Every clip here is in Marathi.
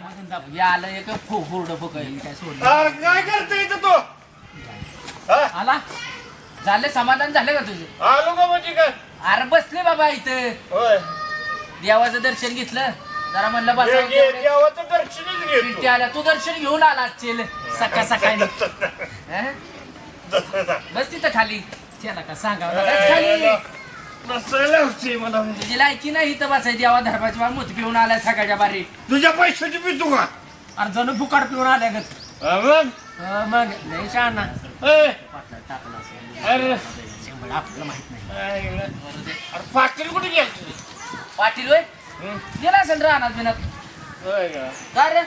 या आलं एक फो फोरडं फुकाय काय सोडलं? अरे काय करते इथं तू? हा? आला? झालं? समाधान झालं का तुझं? आलो का म्हणजे काय? अरे बसले बाबा इथं. होय. देवाचं दर्शन घेतलं. जरा म्हणलं बसा. ये- देवाचं दर्शनच पिंटी घेतो आल्या. तू दर्शन घेऊन आला असशील सकाळ सकाळी. हं? बस तिथं खाली. त्याला का सांगा खाली. बसायला होती मला. तुझी लायकी नाही इथं बसायची देवा धर्माची बा मूत पिऊन आलाय सकाळच्या बारी. तुझ्या पैशाची पितो का? अरे जणू फुकाड पिऊन आल्या गत हा मग? अं, मग. नाही शहाणा. ए, पाटला टाकला असेल. अरे. शंभर आपल्याला माहीत नाही. अरे पाटील कुठे गेल पाटील होय? गेला असेल राहणार बिनात काय रे?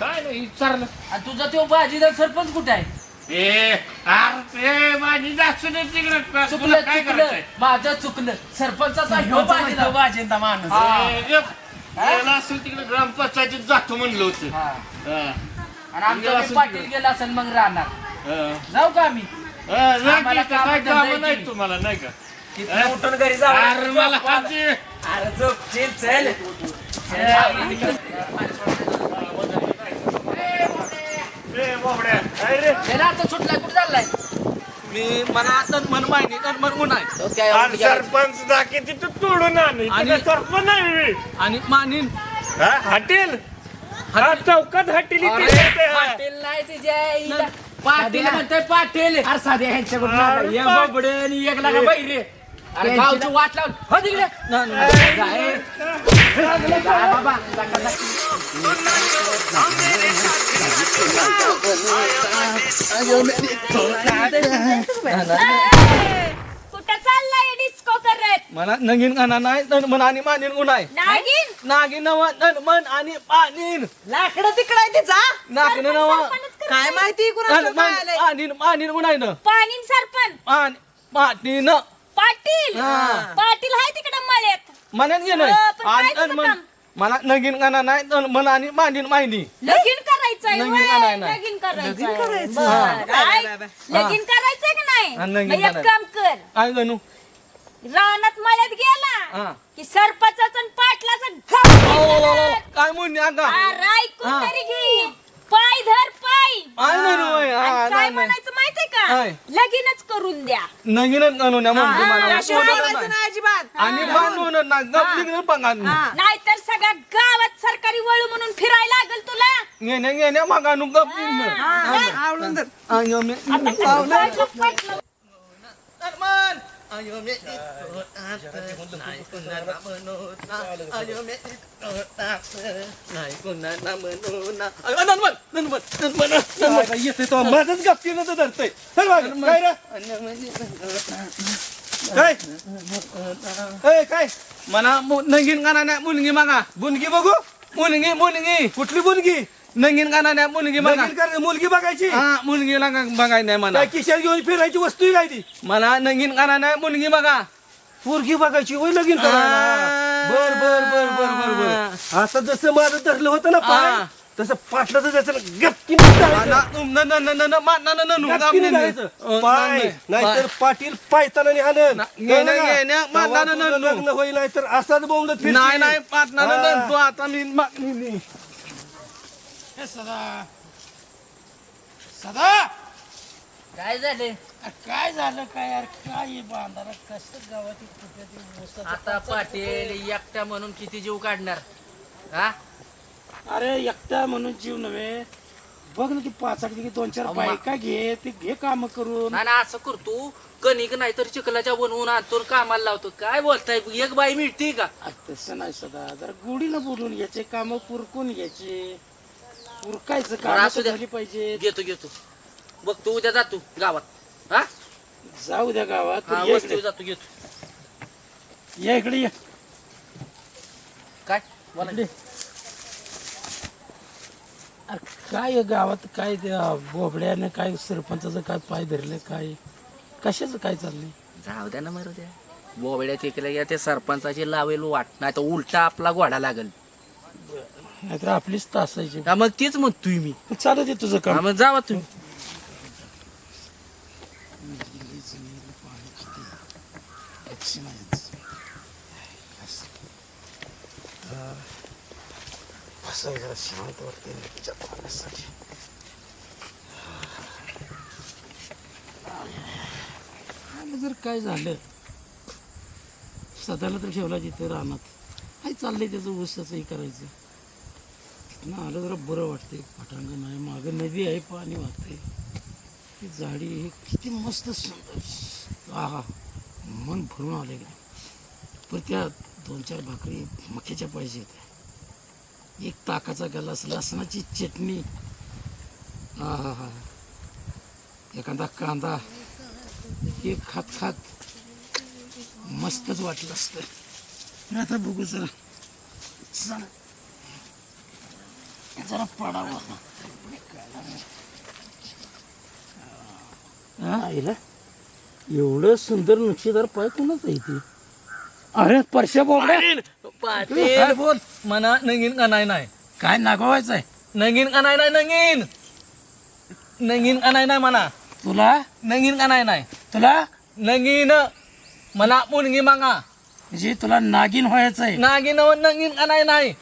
काय नाही विचारलं. आणि तुझा तो बाजीदार सरपंच कुठे आहे? ए अरे ते माझी जास्त तिकडे. चुकलं काय चुकलं करायचंय? माझं चुकलं. सरपंचाचा ह्यो बाजेंदा माणूस. हा. ए, गप. गेला असेल तिकडे ग्रामपंचायतीत जातो म्हणलं होतं. हा. हा. आणि आमचा बी पाटील गेला असेल मग राहणार. हा. जाऊ का आम्ही? हा, जा आम्हाला की, काय कामं कामं धंदे नाही की. तुम्हाला नाही का? तिथनं उठून घरी जाऊ अरे मला हाती- अरे झोपशील चल. सुटलाय कुठे चाललाय? मी मला तन मन माहिती मन गुण आहे. तो काय आणि सरपंच तिथं तोडून आण सरपंच नाही. मी. आणि मानीन. हा, हॉटेल? हा चौकात हॉटेल इथे अरे, येते, हा. पाटील नाही तिच्या. पाटील म्हणतोय पाटील. अरे साध्या ह्यांच्याकडून. एक बोबडे आणि एक लागा बैरे अरे गावची वाट लावून. हो तिकडे. ना, ना, जाय. जा बाबा कुठं चाललाय डिस्को करत? मला नगीन गाणं नाही तन मन आणि मानीन गुण आहे नागिन? नागिन नव तन मन आणि पानीन लाकडं तिकडं आहे तिचा? नागिन नव. काय. माहिती कुणाचं तन काय मन आलंय पानीन मानीन गुण आहे ना पाणीन सरपंच. पान पाटीन पाटील. हा. पाटील हाय तिकडं मळ्यात. म्हणून गेलं हो, पण आणि काय तन तुझं मन काम? मला नगीन गाणं नाही मन आणि मानीन माहिनी लगीन करायचंय लगीन होय. लगीन करायचंय लगीन करायचं. बरं. काय? बाय, बाय, लगीन करायचंय का हा, नाही लगीन मग एक करायचं. काम कर काय गणू रानात मळ्यात गेला. की सरपंचाचं आणि पाटलाचं काय म्हणणे अगा ऐकून हा. तरी घे पाय धर पाय पाय धरू होय. हा, आणि नाही, काय नाही. म्हणायचं माहितीये काय? का लगीनच करून द्या नगीनच गणू ना म्हणतो हा, मला अशी नाही अजिबात आणि बांधून ना गप निघणं पंगा नाहीतर सगळ्या गावात सरकारी वळू म्हणून फिरायला लागल तुला. घेण्या घेण्या मागा नु निघणं. आवडून धर. आयो मे मे नाही कुणाला मनोना आयो मे नाही कुणाला येते तो. माझंच गप्पीनं तर धरतंय. चल मागे. काय रे? काय? ए, काय? मला मु- नंगीन गाणा नाही मुलगी मागा. बुनगी बघू? मुलगी मुलगी. कुठली बुनगी? नंगीन गाणा नाही मुलगी मागा. लगीन कर मुलगी बघायची? हा मुलगीला का- बघाय नाही मला काय किशात घेऊन फिरायची वस्तू आहे काय ती? मला नंगीन गाणा नाही मुलगी बघा पोरगी बघायची होय लगीन करायला? आ. बर बर बर बर बर बर. आता जसं माझं धरलं होतं ना पाय आ. तसं पाटलाचं त्याचं गपकी पाय नाहीतर पाटील पायताना. लग्न होईल नाहीतर असाच फिरशील. नाही नाही पाटणार हा. तू आता मी मागणी नाही. काय झाले काय झालं काय यार काय बांधारा कसं गावात आता पाटील एकटा म्हणून किती जीव काढणार हा अरे एकटा म्हणून जीव नव्हे. बघ ना ती पाचाक की दोन चार अहो, मा- बायका घे ते घे काम करून. ना ना असं करतो कणिक नाही तर चिखलाच्या बनवून आणतो कामाला लावतो. काय बोलताय? एक बाई मिळते का? आ, तसं नाही सदा. जरा गोडीनं बोलून घ्यायचे काम पुरकून घ्यायचे. उरकायचं बरं, काम असू द्या. झाली पाहिजे घेतो घेतो. बघ तू उद्या जातो गावात. हा? जाऊ द्या गावात हा ये वस्तीवर इकडे. जातो घेतो. ये इकडे ये. काय? बोला. इकडे. काय आहे गावात काय त्या बोबड्याने काय सरपंचाचं काय पाय धरले काय? कशाचं काय चाललंय? जाऊ द्या ना मरू द्या. बोबड्या तिकडे या ते सरपंचाची लावेल वाट नाही तर उलटा आपला घोडा लागल. नाहीतर आपलीच तासायची हा मग तीच म्हणतोय मी. चालू दे तुझं हा काम मग जावा तुम्ही. असं जरा शांत आणि जर काय झालं सध्याला तर ठेवला तिथे रानात काय चाललंय त्याचं ऊसाचं हे करायचं. ना आलं जरा बरं वाटतंय पटांगण आहे मागं नदी आहे पाणी वाहते ती झाडी हे किती मस्त सुंदर. आहा मन भरून आले का पण त्या दोन चार भाकरी मक्याच्या पाहिजे होत्या एक ताकाचा गलास लसणाची चटणी. हा हा हा. एखादा कांदा हे खात खात मस्तच वाटलं असतं. आता बघू जरा. जरा पडावं. हा? आईला एवढं सुंदर नक्षीदार पाय कोणाच आहे ते अरे परश्या बोबड्या पाटील बोल. मना नंगीन का नाही नाही? काय नागवायचं आहे नंगीन का नाही नाही नंगीन. नंगीन का नाही नाही म्हणा तुला? नंगीन का नाही नाही? तुला? नंगीन. मला मुलगी मागा. म्हणजे तुला नागिन व्हायचं आहे नागिन नंगीन का नाही नाही?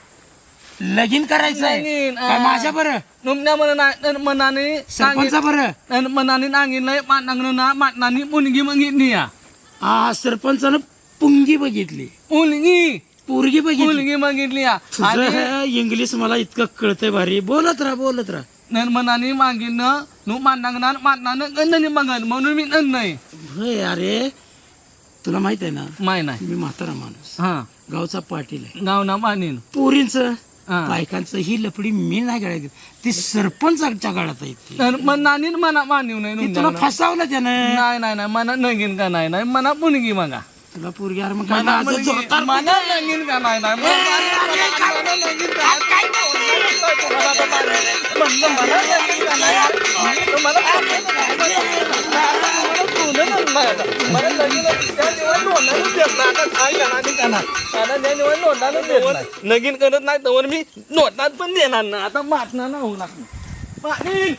लगीन करायचं आहे लगीन, काय आ. माझ्या बरं? नुमण्या म्हणा मनाने सरपंचा बरं? मनाने नागिन नाही मागणं ना मागणानी मुलगी मागितली या. हा सरपंचानं पुंगी बघितली. मुलगी पोरगी बघितली. मुलगी मागितली. या आणि तुझं इंग्लिश मला इतकं कळतंय भारी. बोलत राहा बोलत राहा. निर्मनाने मागिन नु मांडणार मागणार गंधनी मागन म्हणून मी नन नाही होय अरे तुला माहीत आहे ना? माय नाही. मी म्हातारा माणूस. हा. गावचा पाटील आहे. गाव ना मानीन. पोरींच हा. बायकांचं ही लपडी मी नाही करायची ती सरपंचाच्या काळात आहे ती. तर मनाने मना मानिव नाही ती तुला. फसावलं त्यानं. नाही नाही नाही. मना नगीन का नाही? नाही मना मुलगी मागा. तुला पोरगी अरे मग काय जोरदार का नाही? नाही मना नगीन का नाही. म्हणलं मला का नाही. मला मला नगीन करत नाही तर मी नोटणार पण देणार ना आता मागणार ना होऊ लागणार पाणी!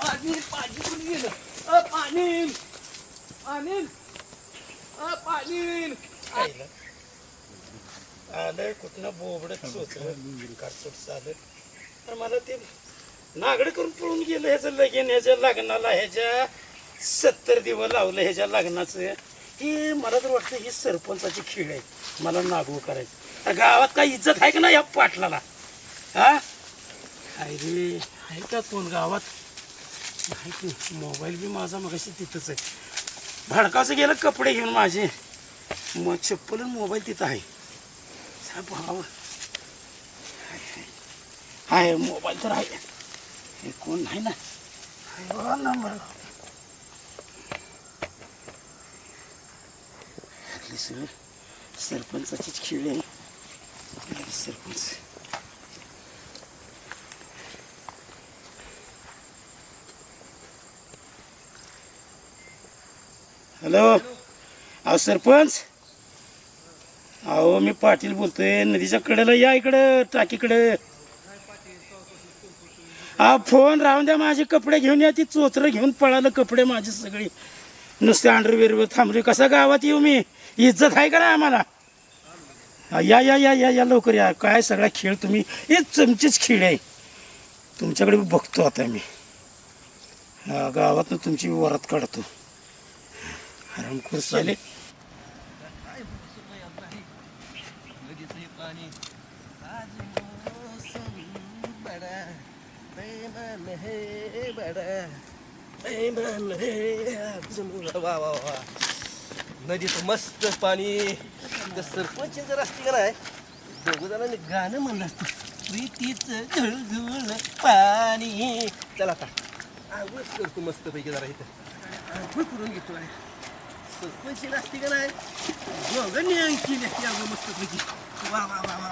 पाणी पाणी गेलं? पाणी! पाणी! अ, पाणी आलं कुठनं बोबड चोचलं काटचोट आलं तर मला ते नागड करून पळून गेलं ह्याचं लगीन ह्याच्या लग्नाला ह्याच्या सत्तर दिवस लावलं ह्याच्या लग्नाचं हे मला तर वाटतं ही सरपंचाची खेळ आहे मला नागू करायचं तर गावात काय इज्जत आहे का ना या पाटलाला हा काय रे आहे का कोण गावात नाही की मोबाईल बी माझा मगाशी तिथंच आहे भडकावचं गेलं कपडे घेऊन माझे. मग चप्पल मोबाईल तिथं आहे. साहेब भावा. आहे मोबाईल तर आहे. हे कोण? नाही ना. बघा नंबर. सरपंचाचीच खेळ. आहे सरपंच हॅलो. अहो सरपंच. अहो मी पाटील बोलतोय. नदीच्या कडेला या इकडं टाकीकडं. हा फोन राहून द्या माझे कपडे घेऊन या. ती चोचरं घेऊन पळालं कपडे माझे सगळे. नुसते अंडरवेअरवर थांबले कसा गावात येऊ मी? इज्जत आहे का नाही आम्हाला? या या या या या लवकर या. काय सगळा खेळ तुम्ही? हे चमचेच खेळ आहे. तुमच्याकडे बघतो आता मी. गावातनं तुमची वरात काढतो. हरामखोर चालेल नदीचं मस्त पाणी. त्या सरपंच जर असते का नाही दोघ जणांनी गाणं म्हणलं असतं. प्रीतीचं झुळझुळ पाणी. चला आता. आंघोळ करतो मस्त पैकी जरा इथं. आंघोळ करून घेतो आणि सरपंच असते का नाही दोघांनी केली असते आंघोळ मस्त पैकी वा वा वा वा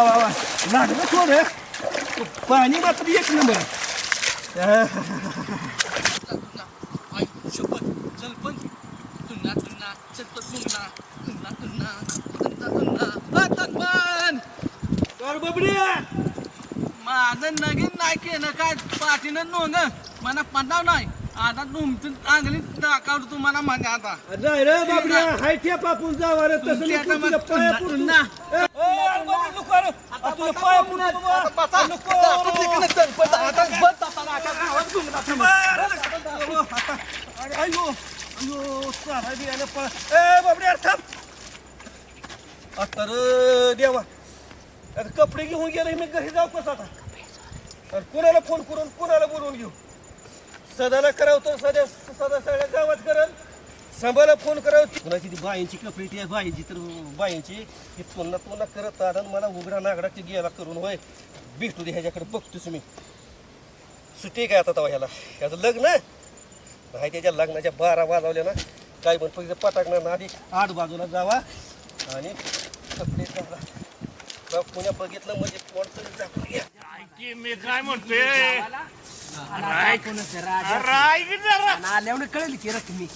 वा वा लागलं थोडं पाणी मात्र एक नंबर शपथ चल पण तुन्ना तुन्ना चलपत तुन्ना तुन्ना तुन्ना तुन्ना तुन्ना हातात पण कर बबड्या माझं नगीन नाही केलं काय पाठीनं नोंद? मला पडाव नाही. आता तुमचं चांगली दाखवतो तुम्हाला म्हणजे आता. नाही रे बाबड्या हाय ठेप आपण जावा तसं तुझ्या पाया तुझ्या पाया अयो, अयो, चालाय पळ. ए, बाबड्या, थांब. आता रे देवा. आता कपडे घेऊन गेले मी घरी जाऊ कसं आता? अरे कुणाला फोन करून कुणाला बोलवून घेऊ? सदाला करावं तर सध्या सदा सगळ्या गावात करल. संभाला फोन करावं. कुणाची ती बाईंची कपडे ती बाईंची तर बाईंची ती पुन्हा पुन्हा करत आता आणि मला उघडा नागडा ती गेला करून होय. भेटू दे ह्याच्याकडे बघतोच मी. सुट्टी काय आता तेव्हा ह्याला? ह्याचं लग्न? नाही त्याच्या लग्नाच्या बारा वाजवल्या ना. काय पण फक्त पटाकणार ना आधी आठ बाजूला जावा आणि कपडे पुण्या बघितलं म्हणजे कोणतरी मी काय म्हणतोय? आल्यावर कळेल की रकमी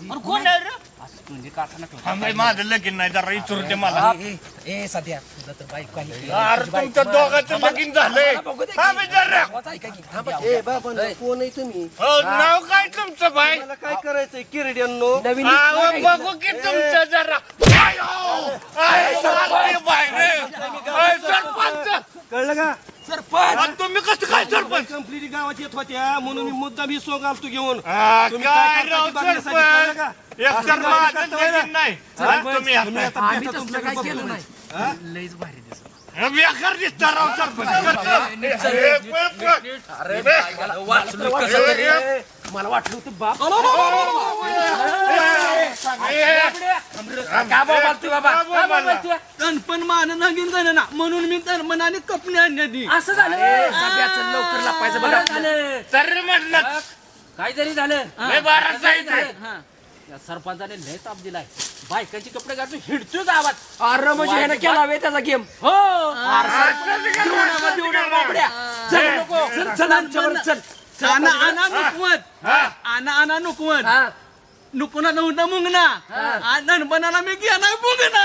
अरे कोण आहे रे? असं म्हणजे नका बाई, माझं लगीन नाही जरा इचूर दे मला. ए, ए, ए सध्या. तुझं तर अरे तुमच्या दोघांचं लगीन झालंय. हा, बी जरा. ए बाबा कोण आहे तुम्ही? हो, नाव काय तुमचं बाई? मला काय करायचंय किरड्यांनो? नवीन बघू की तुमचं जरा. आयो, आय, चालते बाई रे. आय, सरपंच. कळलं का? अरे, तुम्ही कसं काय सरपंच कंप्लीट गावात येत होत्या म्हणून मी मुद्दा मी सोंग आलतो घेऊन हा, तुम्ही काय काय राव ते बघण्यासाठी कळलं का? सरपंच एक तर माझं लगीन नाही हा, तुम्ही तुम्ही आता- आम्ही भेटा तसलं तुमच्याकडे काय बघतो केलं. नाही लईच भारी दिसत हे बेकार दिसता राव सरपंच हे, पळ, पळ. अरे मला वाटलं कसं तरी मला वाटलं होतं बाप का बाबा तू बाबा का बाबा तू? तणपण मान नगीन झालं ना म्हणून मी तणपणाने कपनी आणली असं झालं सगळ्याचं लवकर लपायचं बरं झालं तर म्हटलं काय जरी झालं लय बारा जायचं आहे. हा. या सरपंचाने लय ताप दिलाय बायकांची कपडे घालून हिडतोय गावात अरे म्हणजे ह्यानं केला वे त्याचा गेम हो देऊ देऊ बाबड्या. चल नको चल चल आमच्यावर चल आना आना नुकवत आना आना नुकवत हा. नुकना नव्हता मुंगना. नणपणाला मी घेणार मुंगना.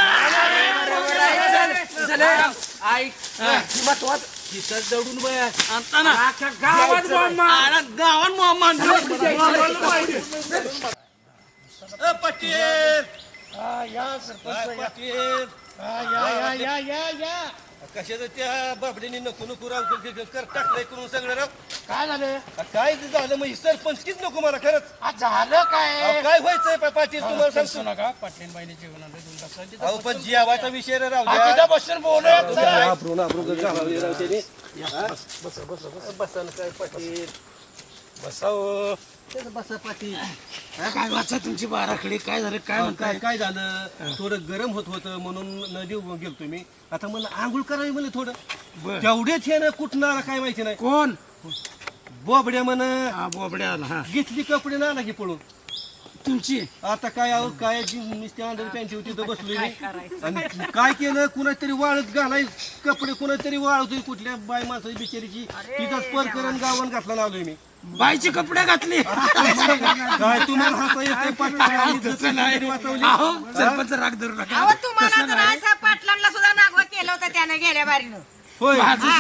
चल, चल, ऐक महत्वाचं तिथं जडून बघ आता ना. अख्ख्या गावात बॉम्ब मार. आला गावात मोहम्मद ए, पाटील. काय पाटील. कशाचं त्या बाबड्याने नको नको राव क- क- कर टाकलंय करून सगळं राव. काय झालं? आ, काय ते झालं मग सरपंच कीच नको मला खरंच. झालं काय? अहो, काय व्हायचंय पा- पाटील तुम्हाला सांगतो. नका पाटील बाईने जेवणाला दोन तास अहो पण जेवायचा विषय रे राव तिथं बसून चला. घालावले राव त्याने बस बस बसा ना काय पाटील. बसावं. बसा पाटील. काय वाचा तुमची बाराखडी? काय झालं? काय अहो, काय काय झालं? थोडं गरम होत होतं म्हणून नदी गेलतो मी आता मला आंघोळ करावी म्हणलं थोडं. तेवढेच हे ना कुठं आला काय माहिती नाही. कोण? बोबड्या म्हण. हा बोबड्या आला हा. घेतली कपडे ना आला की पळून. तुमची? आता काय आहो काय जी नुसती अंडर पॅन्ट होती तर बसलोय मी. आणि काय केलं? कुणाच तरी वाळत घालाय कपडे कुणाच तरी वाळतोय कुठल्या बाय माणसाची बिचारीची. तिथंच परकरण गावन घातला लावलोय मी. बाईचे कपडे घातले. काय तुम्हाला हसा येतोय पाटील सरपंच राग धरू नका. अहो तुम्हाला तर असं पाटलांना सुद्धा नागवा केलं होतं त्याने गेल्या बारीनं. होय.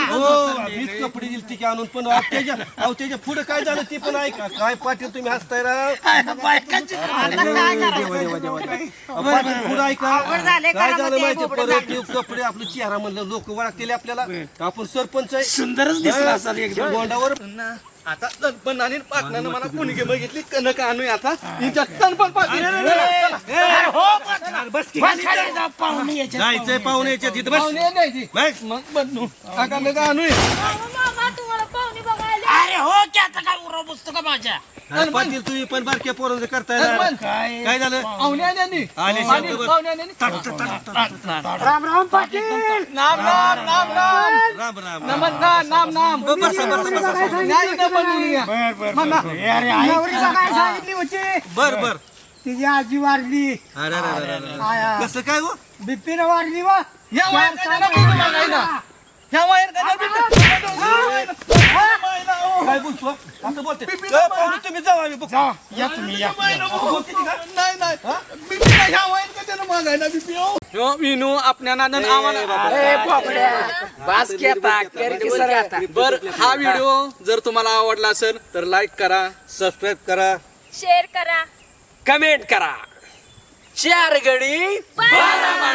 हो. मीच कपडे दिली ती आणून पण अहो, त्याच्या अहो त्याच्या पुढे काय झालं ते पण ऐका. काय पाटील तुम्ही हसताय राव बायकांची आता काय करायचं? देवा, देवा, देवा. अहो, पाटील पुढे ऐका. अवघड झालंय काय घरामध्ये झालं माहिती बोबडं परत ते कपडे आपले चेहरा म्हणलं लोक वळखलेले आपल्याला. आपण सरपंच आहे. सुंदरच दिसला असाल एकदम. बोंडावर आता तणपण आणि पाटणानं मला कुणी बघितली कनक आणू आता. हिच्या तणपण पाटील जायचंय तिथं बस. पाहुणे द्यायची बस. मग बनू काका नका आणू अरे हो की आता काय उराव बसतो का माझ्या? अरे पाटील तुम्ही पण बारक्या पोरांचं करताय ना. काय? झालं? राम राम पाटील नाम नाम नाम राम राम राम नमस्कार नाम नाम बसा, बसा, बसा, बसा. नाही इथं बनवून घ्या. नवरीचा काय सांगितली होती बर बर. तिची आजी वारली. अरे अरे, अरे, अरे, अरे. कसं काय हो? बिपिन वारली वा. वयात? ह्या वयात कशाला बिपी? बोलतो? असं बोलते. पाहुणे, तुम्ही जावा आम्ही बघतो. या तुम्ही या? नाही नाही. बिपी ह्या वयात कशाला मागायला बिपी हो? ह्यो विनू आपल्या नादन आम्हाला अरे बापड्या बास की आता कर की सर आता. बर हा व्हिडिओ जर तुम्हाला आवडला असेल तर लाईक करा सबस्क्राईब करा. शेअर करा. कमेंट करा. चार गडी बारा